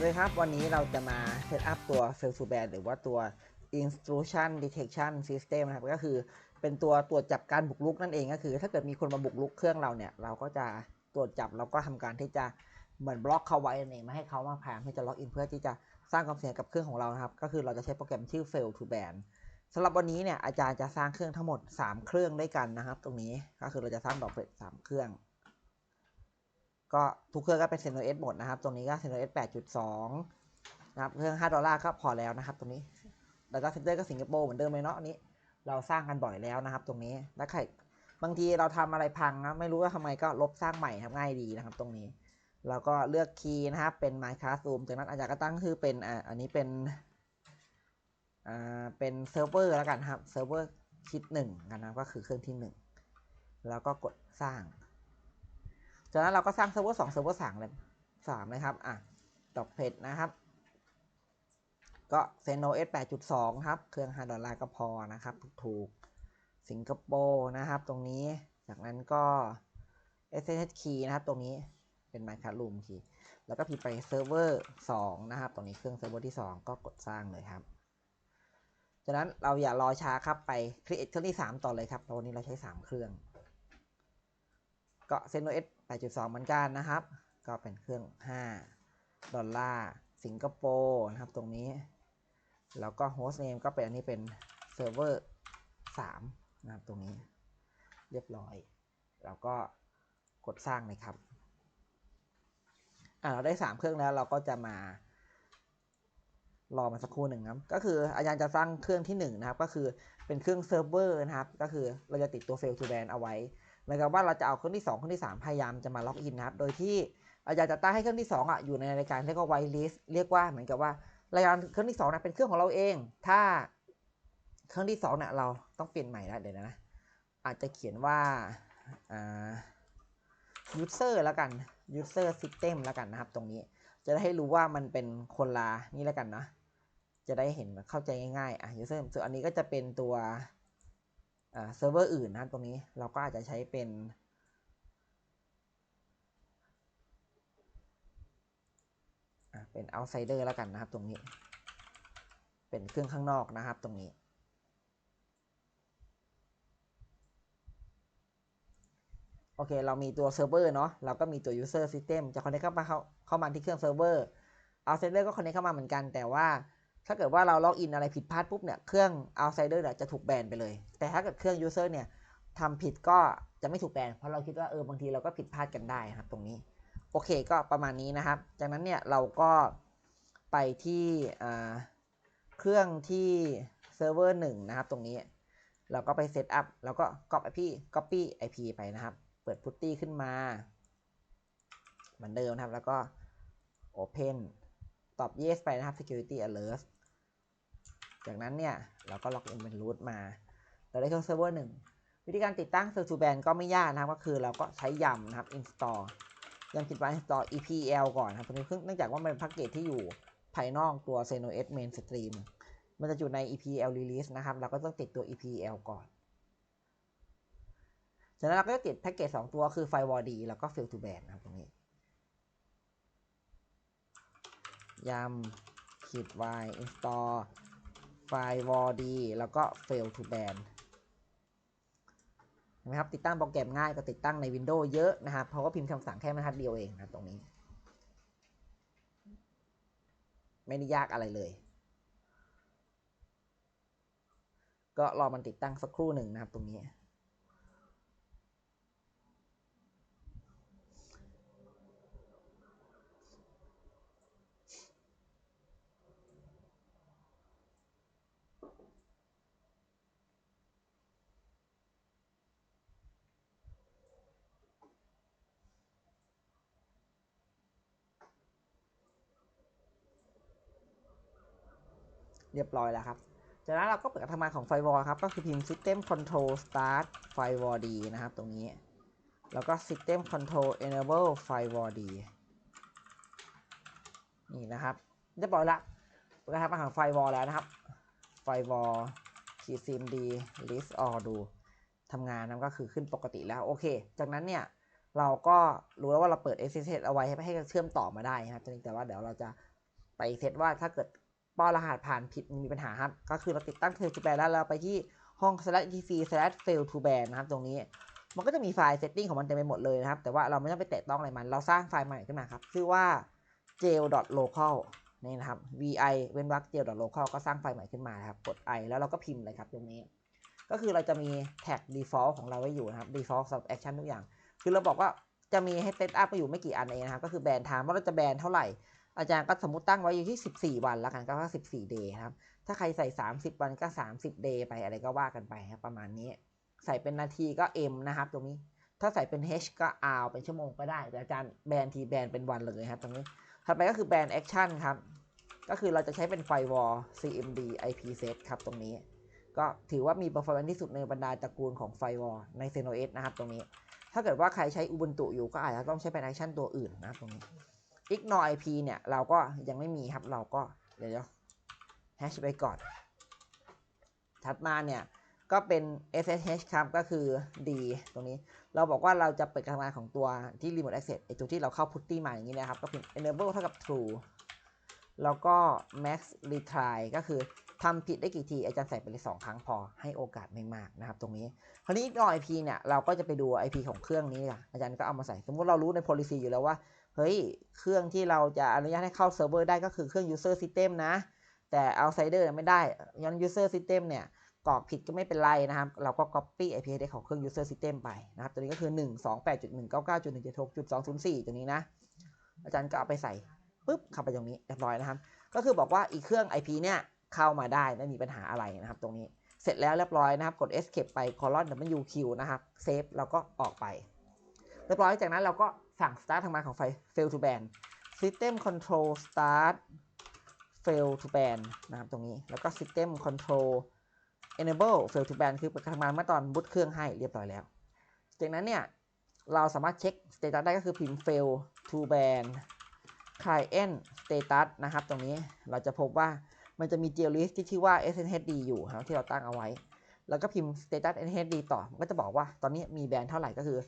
สวัสดีครับวันนี้เราจะมาเซตอัพตัว f a i l to ban หรือว่าตัว intrusion detection system นะครับก็คือเป็นตัวตรวจจับการบุกรุกนั่นเองก็คือ ถ้าเกิดมีคนมาบุกรุกเครื่องเราเนี่ย เราก็จะตรวจจับแล้วก็ทำการที่จะเหมือนบล็อกเขาไว้นั่นเองไม่ให้เขามาพยายามที่จะล็อกอินเพื่อที่จะสร้างความเสี่ยงกับเครื่องของเรานะครับ ก็คือเราจะใช้โปรแกรมชื่อ fail to ban สำหรับวันนี้เนี่ยอาจารย์จะสร้างเครื่องทั้งหมด 3 เครื่องด้วยกันนะครับ ตรงนี้ก็คือเราจะสร้างดอกเบ็ดสามเครื่อง ก็ทุกเครื่องก็เป็น ZenOS หมดนะครับ ตรงนี้ก็ ZenOS 8.2นะครับ เครื่อง5ดอลลาร์ก็พอแล้วนะครับ ตรงนี้ แล้วก็เซนเตอร์ก็สิงคโปร์เหมือนเดิมเลยเนาะอันนี้ เราสร้างกันบ่อยแล้วนะครับ ตรงนี้ แล้วใครบางทีเราทำอะไรพังนะไม่รู้ว่าทำไมก็ลบสร้างใหม่ครับง่ายดีนะครับ ตรงนี้แล้วก็เลือกคีย์นะครับ เป็น My Classroom จากนั้นอาจารย์ก็ตั้งชื่อเป็นอ่าอันนี้เป็นอ่าเป็นเซิร์ฟเวอร์แล้วกันครับ เซิร์ฟเวอร์คิดหนึ่งกันนะ ก็คือเครื่องที่หนึ่ง แล้วก็กดสร้าง จากนั้นเราก็สร้างเซิร์ฟเวอร์สองเซิร์ฟเวอร์สามเลยสามเลยครับ อะดอกเพชรนะครับ ก็เซโนเอสแปดจุดสองครับ เครื่อง5ดอลลาร์ก็พอนะครับ ถูกสิงคโปร์นะครับ ตรงนี้ จากนั้นก็ SSH key นะครับ ตรงนี้เป็น Minecraft Room key แล้วก็พิมพ์ไปเซิร์ฟเวอร์สองนะครับ ตรงนี้เครื่องเซิร์ฟเวอร์ที่สองก็กดสร้างเลยครับจากนั้นเราอย่ารอช้าครับไป create เครื่องที่สามต่อเลยครับเพราะวันนี้เราใช้สามเครื่อง ก็เซนโนเอส8.2 เหมือนกันนะครับ ก็เป็นเครื่อง 5 ดอลลาร์สิงคโปร์นะครับตรงนี้ แล้วก็โฮสต์เนมก็เป็นอันนี้เป็นเซิร์ฟเวอร์3นะครับตรงนี้ เรียบร้อยแล้วก็กดสร้างเลยครับอ่าเราได้ 3 เครื่องแล้วเราก็จะมารอมาสักครู่หนึ่งครับ ก็คืออาจารย์จะสร้างเครื่องที่1นะครับ ก็คือเป็นเครื่องเซิร์ฟเวอร์นะครับ ก็คือเราจะติดตัว fail to ban เอาไว้ หมือนกับว่าเราจะเอาเครื่องที่ 2 เครื่องที่ 3 พยายามจะมาล็อกอินนะครับ โดยที่อาจารย์จะตั้งให้เครื่องที่ 2อะอยู่ในรายการเรียกว่า white list เรียกว่าเหมือนกับว่ารายการเครื่องที่2นะเป็นเครื่องของเราเอง ถ้าเครื่องที่2เนี่ยเราต้องเปลี่ยนใหม่แล้วเดี๋ยวนะ อาจจะเขียนว่าอ่า user แล้วกัน user system แล้วกันนะครับ ตรงนี้จะได้ให้รู้ว่ามันเป็นคนละนี่แล้วกันนะจะได้เห็นเข้าใจง่ายๆอะ user ส่วนอันนี้ก็จะเป็นตัว เซิร์ฟเวอร์อื่นนะครับตรงนี้เราก็อาจจะใช้เป็นเป็น outsider แล้วกันนะครับตรงนี้ เป็นเครื่องข้างนอกนะครับตรงนี้ โอเค เรามีตัวเซิร์ฟเวอร์เนาะเราก็มีตัว user system จะ connect เข้ามาเข้าเข้ามาที่เครื่องเซิร์ฟเวอร์ outsider ก็ connect เข้ามาเหมือนกันแต่ว่า ถ้าเกิดว่าเราล็อกอินอะไรผิดพลาดปุ๊บเนี่ยเครื่อง outsider เนี่ยจะถูกแบนไปเลย แต่ถ้าเกิดเครื่อง user เนี่ยทำผิดก็จะไม่ถูกแบนเพราะเราคิดว่าเออบางทีเราก็ผิดพลาดกันได้นะครับตรงนี้โอเคก็ประมาณนี้นะครับ จากนั้นเนี่ยเราก็ไปที่เครื่องที่เซิร์ฟเวอร์หนึ่งนะครับตรงนี้ เราก็ไปเซตอัพแล้วก็ copy copy IP ไปนะครับ เปิด putty ขึ้นมา เหมือนเดิมนะครับ แล้วก็ open ตอบ yes ไปนะครับ security alert จากนั้นเนี่ยเราก็ล็อกอินเป็น root มาเราได้เครื่องเซิร์ฟเวอร์หนึ่งวิธีการติดตั้ง fail to ban ก็ไม่ยากนะครับ ก็คือเราก็ใช้ยำนะครับ install ยำคิดว่า install EPL ก่อนนะครับตรงนี้เนื่องจากว่ามันเป็นแพ็กเกจที่อยู่ภายนอกตัว ZenOS mainstream มันจะอยู่ใน EPL release นะครับ เราก็ต้องติดตัว EPL ก่อน จากนั้นเราก็จะติดแพ็กเกจ2ตัวคือ firewall D แล้วก็ fail to ban นะครับตรงนี้ยำขีด y install ไฟล์วอดีแล้วก็ fail to ban เห็นไหมครับติดตั้งโปรแกรมง่ายก็ติดตั้งใน Windows เยอะนะครับเพราะว่าพิมพ์คำสั่งแค่บรรทัดเดียวเองนะตรงนี้ ไม่ได้ยากอะไรเลย ก็รอมันติดตั้งสักครู่หนึ่งนะครับตรงนี้ เรียบร้อยแล้วครับจากนั้นเราก็เปิดการทำงานของ Firewall ครับ ก็คือพิมพ์ System Control Start Firewall D นะครับ ตรงนี้ แล้วก็ System Control Enable Firewall D นี่นะครับ เรียบร้อยละเปิดการทำงานของ Firewall แล้วนะครับ Firewall ขีด cmd list all ดูทำงานนะก็คือขึ้นปกติแล้วโอเค จากนั้นเนี่ยเราก็รู้แล้วว่าเราเปิด SSH เอาไว้ให้ให้เชื่อมต่อมาได้นะครับแต่ว่าเดี๋ยวเราจะไปเซตว่าถ้าเกิด ป้อนรหัสผ่านผิดมีปัญหาครับ ก็คือเราติดตั้ง fail to ban แล้วเราไปที่ห้อง slash etc slash fail to ban นะครับ ตรงนี้ มันก็จะมีไฟล์ setting ของมันเต็มไปหมดเลยนะครับ แต่ว่าเราไม่ต้องไปแตะต้องอะไรมัน เราสร้างไฟล์ใหม่ขึ้นมาครับ ชื่อว่า jail.local นี่นะครับ vi เว้นวรรค jail.local ก็สร้างไฟล์ใหม่ขึ้นมานครับ กด i แล้วเราก็พิมพ์เลยครับตรงนี้ ก็คือเราจะมีแท็ก default ของเราไว้อยู่นะครับ default สำหรับ action ทุกอย่าง คือเราบอกว่าจะมีให้เซตอัพมาอยู่ไม่กี่อันเองนะครับ ก็คือแบนไทม์ว่าเราจะแบนเท่าไหร่ อาจารย์ก็สมมติตั้งไว้อยู่ที่ 14 วันแล้วกันก็ว่า14 day ครับ ถ้าใครใส่ 30 วันก็ 30 day ไปอะไรก็ว่ากันไปครับประมาณนี้ ใส่เป็นนาทีก็ m นะครับ ตรงนี้ ถ้าใส่เป็น h ก็ r เป็นชั่วโมงก็ได้ แต่อาจารย์แบนทีแบนเป็นวันเลยครับตรงนี้ ถัดไปก็คือแบน action ครับ ก็คือเราจะใช้เป็น firewall cmd ip set ครับตรงนี้ ก็ถือว่ามี performance ที่สุดในบรรดาตระกูลของ firewall ใน c e n o s นะครับตรงนี้ ถ้าเกิดว่าใครใช้ Ubuntu อยู่ก็อาจจะต้องใช้เป็น action ตัวอื่นนะตรงนี้ ignore IP เนี่ย เราก็ยังไม่มีครับเราก็เดี๋ยวแฮชไปก่อน ถัดมาเนี่ย ก็เป็น SSH ครับ ก็คือ D ตรงนี้ เราบอกว่าเราจะเปิดการทำงานของตัวที่ remote access ไอตัวที่เราเข้า putty มาอย่างนี้นะครับ ก็พิมพ์ enable เท่ากับ true แล้วก็ max retry ก็คือทำผิดได้กี่ที อาจารย์ใส่ไปเลยสองครั้งพอให้โอกาสไม่มากนะครับ ตรงนี้ คราวนี้ ignore IP เนี่ย เราก็จะไปดู IP ของเครื่องนี้ค่ะอาจารย์ก็เอามาใส่ สมมติเรารู้ใน policy อยู่แล้วว่า เฮ้ย เครื่องที่เราจะอนุญาตให้เข้าเซิร์ฟเวอร์ได้ก็คือเครื่อง user system นะ แต่ outsider ไม่ได้ย้อน user system เนี่ยกรอกผิดก็ไม่เป็นไรนะครับ เราก็ copy IP address ของเครื่อง user system ไปนะครับ ตัวนี้ก็คือ 128.199.176.204 ตัวนี้นะ อาจารย์ก็เอาไปใส่ปุ๊บเข้าไปตรงนี้เรียบร้อยนะครับ ก็คือบอกว่าอีกเครื่อง IP เนี่ยเข้ามาได้ไม่มีปัญหาอะไรนะครับ ตรงนี้เสร็จแล้วเรียบร้อยนะครับ กด escape ไป colon wq นะครับ save แล้วก็ออกไป เรียบร้อยจากนั้นเราก็ สั่ง start ทำงานของไฟ fail to ban system control start fail to ban นะครับตรงนี้แล้วก็ system control enable fail to ban คือเปิดการทำงานเมื่อตอนบูตเครื่องให้เรียบร้อยแล้ว จากนั้นเนี่ย เราสามารถเช็ค status ได้ก็คือพิมพ์ fail to ban client status นะครับ ตรงนี้เราจะพบว่ามันจะมี jail list ที่ชื่อว่า snhd อยู่ครับที่เราตั้งเอาไว้ แล้วก็พิมพ์ status snhd ต่อ มันก็จะบอกว่าตอนนี้มีแบนเท่าไหร่ก็คือ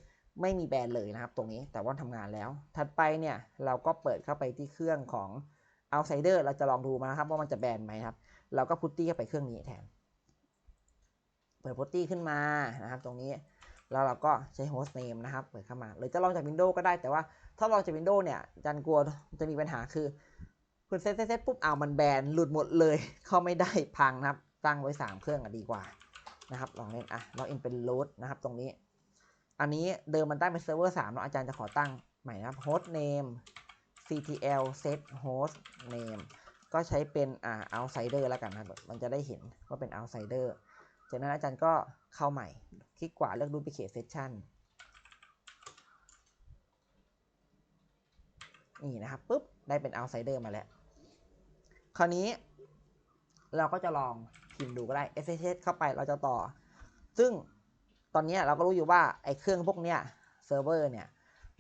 ไม่มีแบรนเลยนะครับ ตรงนี้แต่ว่าทำงานแล้ว ถัดไปเนี่ยเราก็เปิดเข้าไปที่เครื่องของ outsider เราจะลองดูมานะครับว่ามันจะแบนไหมครับ เราก็พุตตี้เข้าไปเครื่องนี้แทน เปิดพุตตี้ขึ้นมานะครับ ตรงนี้ แล้วเราก็ใช้ host name นะครับ เปิดเข้ามา หรือจะลองจาก Windows ก็ได้ แต่ว่าถ้าลองจาก Windows เนี่ยจันกลัวจะมีปัญหาคือคุณเซตเซตปุ๊บเอามันแบนหลุดหมดเลย เข้าไม่ได้พังนะครับ ตั้งไว้ 3 เครื่องอะดีกว่านะครับ ลองเล่นอะล็อกอินเป็น root นะครับ ตรงนี้ อันนี้เดิมมันตั้งเป็นเซิร์ฟเวอร์3เนาะอาจารย์จะขอตั้งใหม่นะครับ host name ctl set host name ก็ใช้เป็นอ่า outsider แล้วกันนะมันจะได้เห็นว่าเป็น outsider จากนั้นอาจารย์ก็เข้าใหม่ คลิกขวาเลือก duplicate session นี่นะครับปุ๊บ ได้เป็น outsider มาแล้ว คราวนี้ เราก็จะลองพิมพ์ดูก็ได้ ssh เข้าไปเราจะต่อ ซึ่ง ตอนนี้เราก็รู้อยู่ว่าไอ้เครื่องพวกเนี้ยเซิร์ฟเวอร์เนี่ย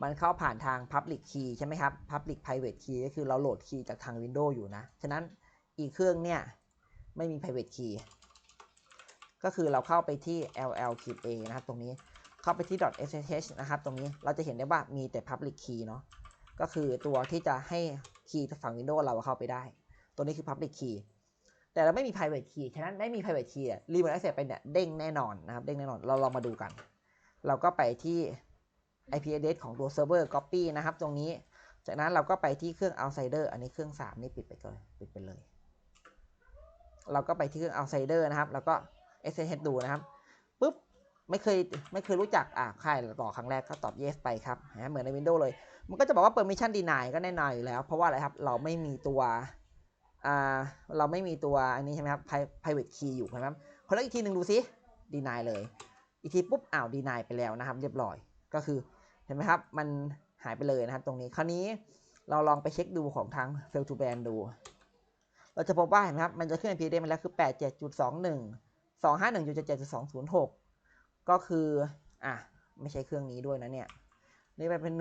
มันเข้าผ่านทาง Public Key ใช่ไหมครับ Public Private Key ก็คือเราโหลดคีย์จากทาง Windows อยู่นะ ฉะนั้นอีกเครื่องเนี่ยไม่มี Private Key ก็คือเราเข้าไปที่ ll a นะครับ ตรงนี้เข้าไปที่ .ssh นะครับ ตรงนี้เราจะเห็นได้ว่ามีแต่ Public Key เนาะก็คือตัวที่จะให้คีย์ฝั่ง Windows เราเข้าไปได้ ตัวนี้คือ Public Key แต่เราไม่มี private key ฉะนั้นไม่มี private key รีโมท access ไปเนี่ยเด้งแน่นอนนะครับ เด้งแน่นอน เราลองมาดูกัน เราก็ไปที่ IP address ของตัว server copy นะครับ ตรงนี้ จากนั้นเราก็ไปที่เครื่อง outsider อันนี้เครื่อง 3 นี่ปิดไปเลยปิดไปเลย เราก็ไปที่เครื่อง outsider นะครับ แล้วก็ ssh ดูนะครับปุ๊บไม่เคยไม่เคยรู้จักอะใครต่อครั้งแรกก็ตอบ yes ไปครับนะเหมือนใน Windows เลย มันก็จะบอกว่า permission deny ก็แน่นอนอยู่แล้ว เพราะว่าอะไรครับ เราไม่มีตัว เราไม่มีตัวอันนี้ใช่ไหมครับ private key อยู่นะครับขอเลือกอีกทีหนึ่งดูซิ deny เลย อีกทีปุ๊บอ้าว deny ไปแล้วนะครับ เรียบร้อยก็คือเห็นไหมครับ มันหายไปเลยนะครับ ตรงนี้คราวนี้เราลองไปเช็คดูของทาง fail to ban ดู เราจะพบว่าเห็นไหมครับ มันจะขึ้น NPD มาแล้วคือ 87.21 251.77.206 ก็คือ อะ ไม่ใช่เครื่องนี้ด้วยนะเนี่ย นี่ไปเป็น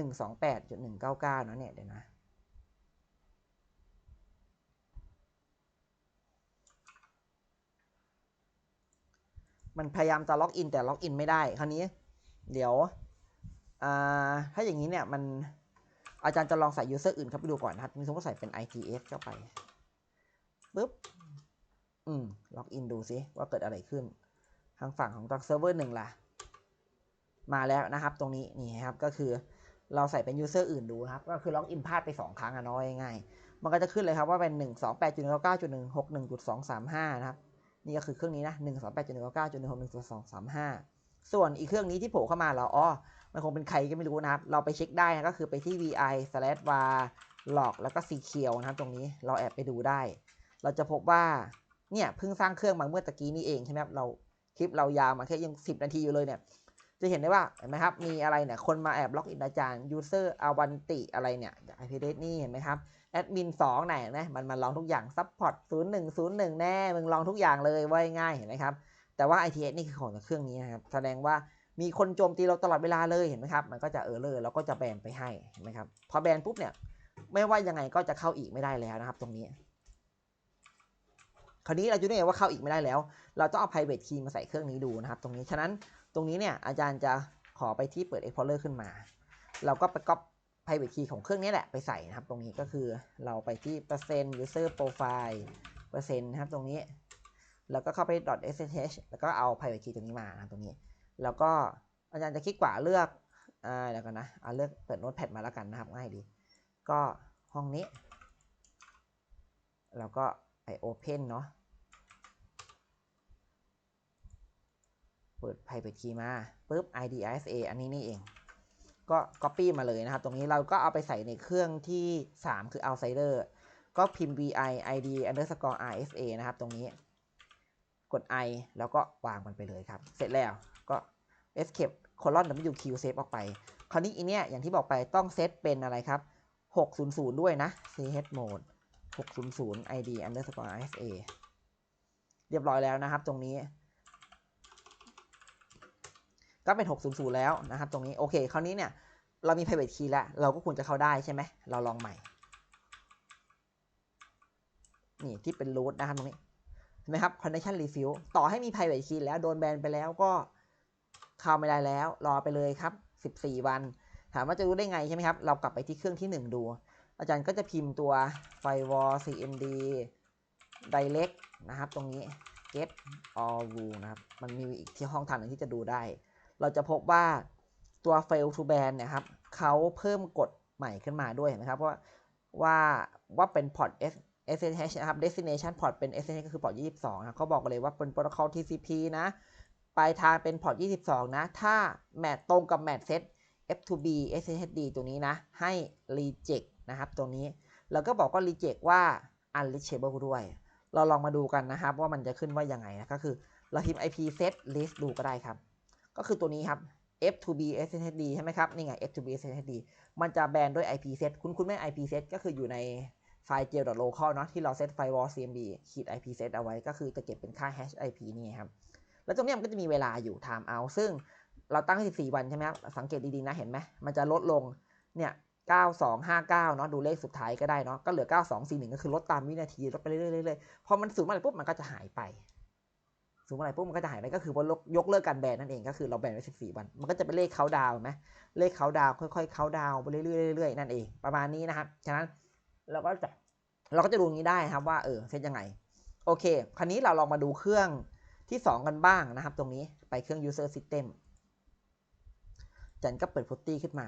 128.199นะเนี่ย เดี๋ยวนะ มันพยายามจะล็อกอินแต่ล็อกอินไม่ได้ คราวนี้ เดี๋ยวถ้าอย่างนี้เนี่ยมันอาจารย์จะลองใส่ user อื่นเข้าไปดูก่อนนะครับมีสมมติใส่เป็น ITS เข้าไปปุ๊บ อืม ล็อกอินดูซิว่าเกิดอะไรขึ้น ทางฝั่งของตัวเซิร์ฟเวอร์หนึ่งล่ะ มาแล้วนะครับ ตรงนี้นี่ครับก็คือเราใส่เป็น user อื่นดูครับ ก็คือล็อกอินพลาดไป 2 ครั้งอะน้อยง่าย มันก็จะขึ้นเลยครับว่าเป็น 1 2 8 9 9 1 6 1 2 3 5 นะครับ นี่ก็คือเครื่องนี้นะ1 2 8 1 9 9 1 6 1 2 3 5ส่วนอีกเครื่องนี้ที่โผล่เข้ามาเราอ๋อมันคงเป็นใครก็ไม่รู้นะครับ เราไปเช็คได้นะก็คือไปที่ vi slash var log แล้วก็สีเขียวนะครับตรงนี้เราแอบไปดูได้ เราจะพบว่าเนี่ยเพิ่งสร้างเครื่องมาเมื่อตะกี้นี้เองใช่ไหมครับเราคลิปเรายาวมาแค่ยัง 10 นาทีอยู่เลยเนี่ย จะเห็นได้ว่าเห็นไหมครับ มีอะไรเนี่ย คนมาแอบล็อกอินอาจารย์ user อวันติอะไรเนี่ย IP address นี่เห็นไหมครับ แอดมิน2ไหนนะ มันมันลองทุกอย่าง support 0101 แน่ มึงลองทุกอย่างเลยว่าง่ายเห็นไหมครับ แต่ว่า ITS นี่คือของเครื่องนี้นะครับ แสดงว่ามีคนโจมตีเราตลอดเวลาเลยเห็นไหมครับ มันก็จะเออเลอร์แล้วก็จะแบนไปให้เห็นไหมครับ พอแบนปุ๊บเนี่ย ไม่ว่ายังไงก็จะเข้าอีกไม่ได้แล้วนะครับ ตรงนี้ คราวนี้เราจะรู้ไงว่าเข้าอีกไม่ได้แล้ว เราต้องเอา private key มาใส่เครื่องนี้ดูนะครับ ตรงนี้ ฉะนั้น รงนี้เนี่ยอาจารย์จะขอไปที่เปิด explorer ขึ้นมา เราก็ไปก๊อป private key ของเครื่องนี้แหละไปใส่นะครับ ตรงนี้ก็คือเราไปที่เปอร์เซ็นต์ user profile เปอร์เซ็นต์นะครับตรงนี้ แล้วก็เข้าไป .ssh แล้วก็เอา private key ตรงนี้มานะตรงนี้ แล้วก็อาจารย์จะคลิกขวาเลือกอ่าเดี๋ยวกันนะเอาเลือกเปิดโน้ตแพดมาแล้วกันนะครับง่ายดี ก็ห้องนี้ แล้วก็ไป Open เนาะ เปิด private key มาปุ๊บ id isa อันนี้นี่เอง ก็ copy มาเลยนะครับ ตรงนี้เราก็เอาไปใส่ในเครื่องที่ 3 คือ outsider ก็พิมพ์ vi id underscore rsa นะครับ ตรงนี้ กด i แล้วก็วางมันไปเลยครับ เสร็จแล้วก็ escape colon wq save ออกไป คราวนี้อีเนี้ยอย่างที่บอกไปต้องเซตเป็นอะไรครับ 600 ด้วยนะ ch mode 600 id underscore rsa เรียบร้อยแล้วนะครับตรงนี้ ก็เป็น 600 แล้วนะครับตรงนี้โอเคคราวนี้เนี่ยเรามี private key แล้ว เราก็ควรจะเข้าได้ใช่ไหมเราลองใหม่ นี่ที่เป็น root นะครับตรงนี้เห็นไหมครับ connection refill ต่อให้มี private key แล้วโดนแบนไปแล้วก็เข้าไม่ได้แล้ว รอไปเลยครับ 14 วัน ถามว่าจะรู้ได้ไงใช่ไหมครับ เรากลับไปที่เครื่องที่ 1 ดู อาจารย์ก็จะพิมพ์ตัว firewall cmd direct นะครับ ตรงนี้ get all rule นะครับ มันมีอีกที่ห้องทางหนึ่งที่จะดูได้ เราจะพบว่าตัว fail to ban เนี่ยครับเขาเพิ่มกฎใหม่ขึ้นมาด้วยเห็นไหมครับว่าว่าว่าเป็น port ssh นะครับ destination port เป็น SSH ก็คือ port 22นะเขาบอกเลยว่าเป็น protocol TCP นะปลายทางเป็น port 22 นะ ถ้าแมทตรงกับแมทเซต F2B SSHD ตัวนี้นะ ให้ reject นะครับตรงนี้ แล้วก็บอกว่า reject ว่า unreachable ด้วย เราลองมาดูกันนะครับ ว่ามันจะขึ้นว่ายังไงนะ ก็คือเราพิมพ์ IP set list ดูก็ได้ครับ ก็คือตัวนี้ครับ F2B SSD ใช่ไหมครับ นี่ไง F2B SSD มันจะแบนด้วย IP set คุณคุณไม่ IP set ก็คืออยู่ในไฟล์ jail.local เนาะที่เราเซต firewall cmd ขีด IP set เอาไว้ก็คือจะเก็บเป็นค่า hash IP นี่ครับ แล้วตรงนี้มันก็จะมีเวลาอยู่ time out ซึ่งเราตั้งให้14 วันใช่ไหมครับ สังเกตดีๆนะเห็นไหม มันจะลดลง เนี่ย9259เนาะดูเลขสุดท้ายก็ได้เนาะก็เหลือ 9241 ก็คือลดตามวินาทีลดไปเรื่อยๆพอมันสูงมื่อไหร่ปุ๊บมันก็จะหายไป สูงเมื่อไหร่ปุ๊บมันก็จะหายไปก็คือว่ายกเลิกการแบนนั่นเองก็คือเราแบนไว้14 วัน มันก็จะเป็นเลขเขาดาวไหมเลขเขาดาวค่อยๆเขาดาวไปเรื่อยๆๆนั่นเอง ประมาณนี้นะครับ ฉะนั้นเราก็จะเราก็จะดูงี้ได้ครับว่าเออเซตยังไง โอเค คราวนี้เราลองมาดูเครื่องที่ 2 กันบ้างนะครับ ตรงนี้ไปเครื่อง user system จันก็เปิด putty ขึ้นมา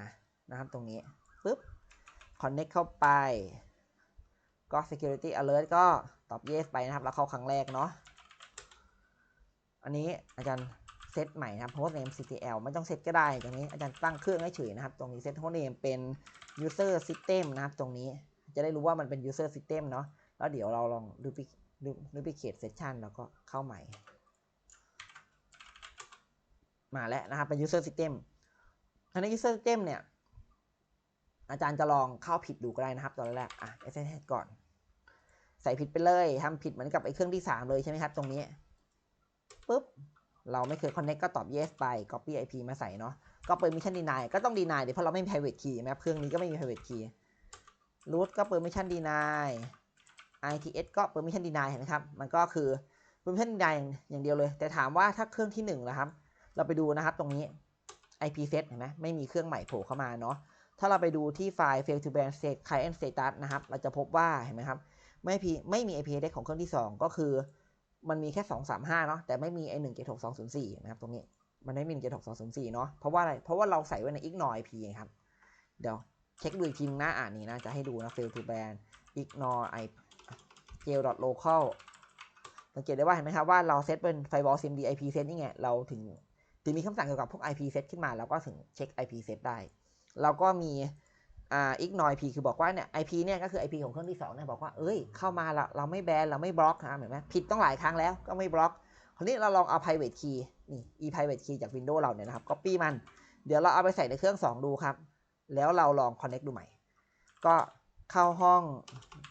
นะครับ ตรงนี้ปึ๊บ connect เข้าไปก็ security alert ก็ตอบ yes ไปนะครับ แล้วเข้าครั้งแรกเนาะ อันนี้อาจารย์เซตใหม่นะครับ host name ctl ไม่ต้องเซตก็ได้ตรงนี้อาจารย์ตั้งเครื่องให้เฉยนะครับ ตรงนี้เซต host name เป็น user system นะครับตรงนี้จะได้รู้ว่ามันเป็น user system เนาะแล้วเดี๋ยวเราลอง duplicate session แล้วก็เข้าใหม่ มาแล้วนะครับเป็น user system อันนี้ user system เนี่ยอาจารย์จะลองเข้าผิดดูก็ได้นะครับ ตอนแรกอะ SSH ก่อน ใส่ผิดไปเลยทำผิดเหมือนกับไอ้เครื่องที่ 3 เลยใช่ไหมครับ ตรงนี้ ปุ๊บเราไม่เคย connect ก็ตอบ yes ไป copy IP มาใส่เนาะก็ permission deny ก็ต้อง deny เดี๋ยวเพราะเราไม่มี private key นะครับเครื่องนี้ก็ไม่มี private key root ก็ permission deny ITS ก็ permission deny เห็นไหมครับ มันก็คือ permission deny อย่างเดียวเลย แต่ถามว่าถ้าเครื่องที่1นะครับ เราไปดูนะครับตรงนี้ IP set เห็นไหมไม่มีเครื่องใหม่โผล่เข้ามาเนาะถ้าเราไปดูที่ไฟล์ fail to ban state client status นะครับ เราจะพบว่าเห็นไหมครับ ไม่พีไม่มี IP address ของเครื่องที่ 2 ก็คือ มันมีแค่235เนาะแต่ไม่มีไอ176.204นะครับตรงนี้มันไม่มี176.204เนาะเพราะว่าอะไรเพราะว่าเราใส่ไว้ใน ignore IP ไงครับ เดี๋ยวเช็คดูอีกทีนึงน้าอ่านนี้นะจะให้ดูนะ fail to ban ignore i jail local สังเกตได้ว่าเห็นไหมครับว่าเราเซตเป็น firewall cmd IP set นี่ไงเราถึงถึงมีคำสั่งเกี่ยวกับพวก IP set ขึ้นมาเราก็ถึงเช็ค IP set ได้ เราก็มี อ่า ignore IP คือบอกว่าเนี่ย IP เนี่ยก็คือ IP ของเครื่องที่2เนี่ยบอกว่าเอ้ยเข้ามาเราเราไม่แบนเราไม่บล็อกนะเห็นไหมผิดต้องหลายครั้งแล้วก็ไม่บล็อกคราวนี้เราลองเอา private key นี่ e private key จาก Windows เราเนี่ยนะครับ copy มัน เดี๋ยวเราเอาไปใส่ในเครื่อง 2 ดูครับ แล้วเราลอง connect ดูใหม่ ก็เข้าห้อง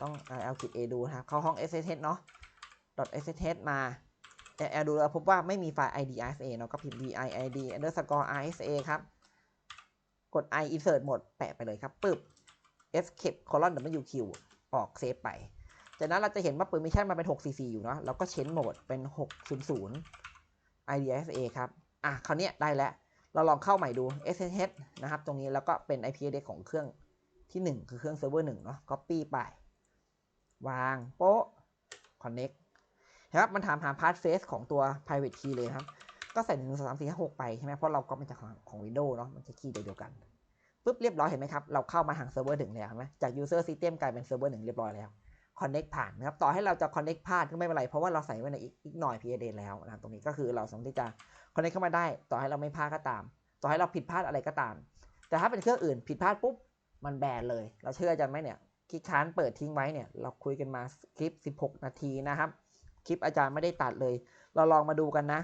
ต้องเอาคิด A ดูนะครับ เข้าห้อง ssh เนาะ .ssh มาแอลดูแล้วพบว่าไม่มีไฟล์ id rsa เนาะก็พิมพ์ vid underscore rsa ครับ กด i insert หมดแปะไปเลยครับปึ๊บ escape colon wq ออกเซฟไป จากนั้นเราจะเห็นว่า permission มาเป็น644อยู่เนาะเราก็เชนโหมดเป็น 600 IDSA ครับ อะคราวนี้ได้แล้ว เราลองเข้าใหม่ดู SSH นะครับ ตรงนี้แล้วก็เป็น IP address ของเครื่องที่ 1 คือเครื่องเซิร์ฟเวอร์1เนาะ copy ไป วางโป๊ะ connect นะครับมันถามหา passphrase ของตัว private key เลยครับ ก็ใส่1 2 3 4 5 6ไปใช่ไหมเพราะเราก็มาจากของของ Windows เนาะมันจะคีย์เดียวกันปุ๊บเรียบร้อยเห็นไหมครับ เราเข้ามาทางเซิร์ฟเวอร์หนึ่งแล้วเห็นไหมจาก user system กลายเป็นเซิร์ฟเวอร์หนึ่งเรียบร้อยแล้ว connect ผ่านนะครับ ต่อให้เราจะ connect พลาดก็ไม่เป็นไร เพราะว่าเราใส่ไว้ในอีกหน่อย PAD แล้วนะตรงนี้ก็คือเราสามารถที่จะ connect เข้ามาได้ ต่อให้เราไม่พลาดก็ตาม ต่อให้เราผิดพลาดอะไรก็ตาม แต่ถ้าเป็นเครื่องอื่นผิดพลาดปุ๊บมันแบนเลย เราเชื่ออาจารย์ไหมเนี่ยคลิกค้านเปิดทิ้งไว้เนี่ยเราคุยกันมาคลิป 16 นาทีนะครับคลิปอาจารย์ไม่ได้ตัดเลย เราลองมาดูกันนะ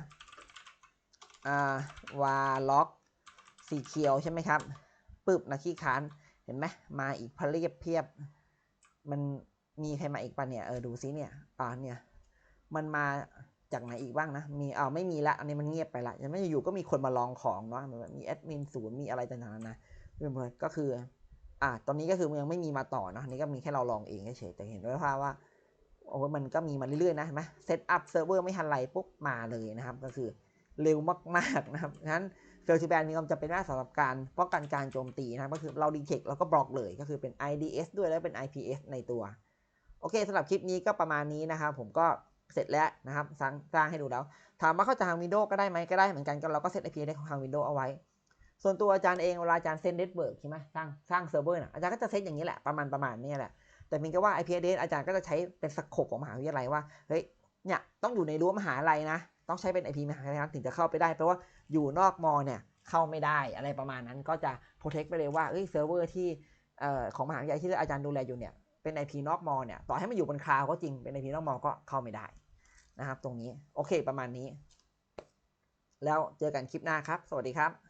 อ่าวาล็อกสีเขียวใช่ไหมครับปึ๊บนะคลิกค้านเห็นไหมมาอีกพเรียบเพียบ มันมีใครมาอีกปะเนี่ยเออดูซิเนี่ยอ่าเนี่ยมันมาจากไหนอีกบ้างนะมีอ้าไม่มีละอันนี้มันเงียบไปละยังไม่อยู่ก็มีคนมาลองของเนาะมีแอดมินศูนย์มีอะไรต่างๆนะเพื่อนๆก็คืออ่าตอนนี้ก็คือมันยังไม่มีมาต่อเนาะนี่ก็มีแค่เราลองเองเฉยๆแต่เห็นด้วยว่าว่าโอ้มันก็มีมาเรื่อยๆนะเห็นไหมเซตอัพเซิร์ฟเวอร์ไม่ทันไรปุ๊บมาเลยนะครับ ก็คือ เร็วมากๆนะครับงั้นเฟลชิแบนมีความจำเป็นมากสำหรับการป้องกันการโจมตีนะครับก็คือเราดีเทคแล้วก็บล็อกเลยก็คือเป็น IDS ด้วยแล้วเป็น IPS ในตัว โอเคสำหรับคลิปนี้ก็ประมาณนี้นะครับผมก็เสร็จแล้วนะครับสร้างสร้างให้ดูแล้ว ถามว่าเข้าจากทาง Windows ก็ได้ไหมก็ได้เหมือนกันก็เราก็เซต IP ได้ของทาง Windows เอาไว้ ส่วนตัวอาจารย์เองเวลาอาจารย์เซนเน็ตเวิร์กใช่ไหมสร้างสร้างเซิร์ฟเวอร์น่ะอาจารย์ก็จะเซตอย่างนี้แหละประมาณประมาณนี้แหละแต่เพียงแค่ว่า IP address อาจารย์ก็จะใช้เป็นสโคปของมหาวิทยาลัยว่าเฮ้ยเนี่ยต้องอยู่ในรั้วมหาลัยนะ ต้องใช้เป็น IP มหาวิทยาลัยถึงจะเข้าไปได้เพราะว่าอยู่นอกมอเนี่ยเข้าไม่ได้อะไรประมาณนั้นก็จะโปรเทคไปเลยว่าเอ้ยเซิร์ฟเวอร์ที่ของมหาวิทยาลัยที่อาจารย์ดูแลอยู่เนี่ยเป็น IP นอกมอเนี่ยต่อให้มันอยู่บนคลาวก็จริงเป็น IP นอกมอก็เข้าไม่ได้นะครับ ตรงนี้โอเคประมาณนี้ แล้วเจอกันคลิปหน้าครับ สวัสดีครับ